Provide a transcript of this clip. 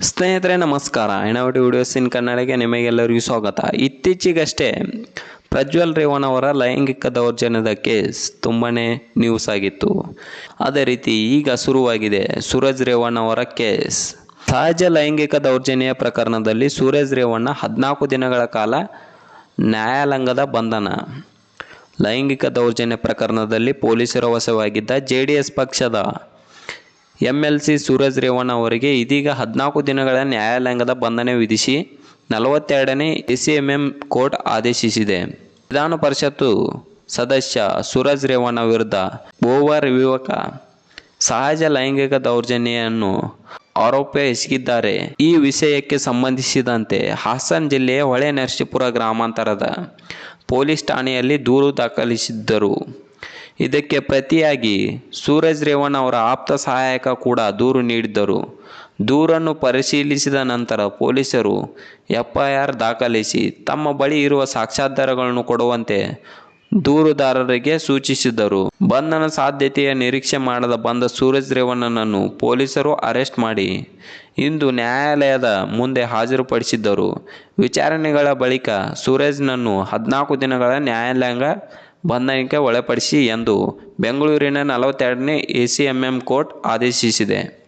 ಸ್ನೇಹಿತರೆ, ನಮಸ್ಕಾರ. ಐನವಟಿ ವಿಡಿಯೋಸ್ ಇನ್ ಕನ್ನಡಕ್ಕೆ ನಿಮಗೆಲ್ಲರಿಗೂ ಸ್ವಾಗತ. ಇತ್ತೀಚೆಗಷ್ಟೇ ಪ್ರಜ್ವಲ್ ರೇವಣ್ಣ ಅವರ ಲೈಂಗಿಕ ದೌರ್ಜನ್ಯದ ಕೇಸ್ ತುಂಬಾ ನ್ಯೂಸ್ ಆಗಿತ್ತು. ಅದೇ ರೀತಿ ಈಗ ಶುರುವಾಗಿದೆ ಸೂರಜ್ ರೇವಣ್ಣ ಅವರ ಕೇಸ್. ಸಹಜ ಲೈಂಗಿಕ ದೌರ್ಜನ್ಯ ಪ್ರಕರಣದಲ್ಲಿ ಸೂರಜ್ ರೇವಣ್ಣ ಹದಿನಾಲ್ಕು ದಿನಗಳ ಕಾಲ ನ್ಯಾಯಾಲಯದ ಬಂಧನ. ಲೈಂಗಿಕ ದೌರ್ಜನ್ಯ ಪ್ರಕರಣದಲ್ಲಿ ಪೊಲೀಸರ ವಶವಾಗಿದ್ದ ಜೆ ಡಿ ಎಸ್ ಪಕ್ಷದ M L C Suraj Revanna ಅವರಿಗೆ ಇದೀಗ ಹದಿನಾಲ್ಕು ದಿನಗಳ ನ್ಯಾಯಾಲಯದ ಬಂಧನ ವಿಧಿಸಿ ನಲವತ್ತೆರಡನೇ A C M M court ಆದೇಶಿಸಿದೆ. ವಿಧಾನ ಪರಿಷತ್ತು ಸದಸ್ಯ ಸೂರಜ್ ರೇವಣ್ಣ ವಿರುದ್ಧ ಓವರ್ ಯುವಕ ಸಹಜ ಲೈಂಗಿಕ ದೌರ್ಜನ್ಯವನ್ನು ಆರೋಪ ಎಸಗಿದ್ದಾರೆ ಈ ವಿಷಯಕ್ಕೆ ಸಂಬಂಧಿಸಿದಂತೆ ಹಾಸನ್ ಜಿಲ್ಲೆಯ ಹೊಳೆ ನರಸೀಪುರ ಗ್ರಾಮಾಂತರದ ಪೊಲೀಸ್ ಠಾಣೆಯಲ್ಲಿ ದೂರು ದಾಖಲಿಸಿದ್ದರು. ಇದಕ್ಕೆ ಪ್ರತಿಯಾಗಿ ಸೂರಜ್ ರೇವಣ್ಣ ಅವರ ಆಪ್ತ ಸಹಾಯಕ ಕೂಡ ದೂರು ನೀಡಿದ್ದರು. ದೂರನ್ನು ಪರಿಶೀಲಿಸಿದ ನಂತರ ಪೊಲೀಸರು ಎಫ್ಐಆರ್ ದಾಖಲಿಸಿ ತಮ್ಮ ಬಳಿ ಇರುವ ಸಾಕ್ಷ್ಯಾಧಾರಗಳನ್ನು ಕೊಡುವಂತೆ ದೂರುದಾರರಿಗೆ ಸೂಚಿಸಿದರು. ಬಂಧನ ಸಾಧ್ಯತೆಯ ನಿರೀಕ್ಷೆ ಮಾಡದ ಬಂದ ಸೂರಜ್ ರೇವಣ್ಣನನ್ನು ಪೊಲೀಸರು ಅರೆಸ್ಟ್ ಮಾಡಿ ಇಂದು ನ್ಯಾಯಾಲಯದ ಮುಂದೆ ಹಾಜರುಪಡಿಸಿದ್ದರು. ವಿಚಾರಣೆಗಳ ಬಳಿಕ ಸೂರಜ್ನನ್ನು ಹದಿನಾಲ್ಕು ದಿನಗಳ ನ್ಯಾಯಾಲಯ ಬಂಧನಕ್ಕೆ ಒಳಪಡಿಸಿ ಎಂದು ಬೆಂಗಳೂರಿನ ನಲವತ್ತೆರಡನೇ A C M M court ಆದೇಶಿಸಿದೆ.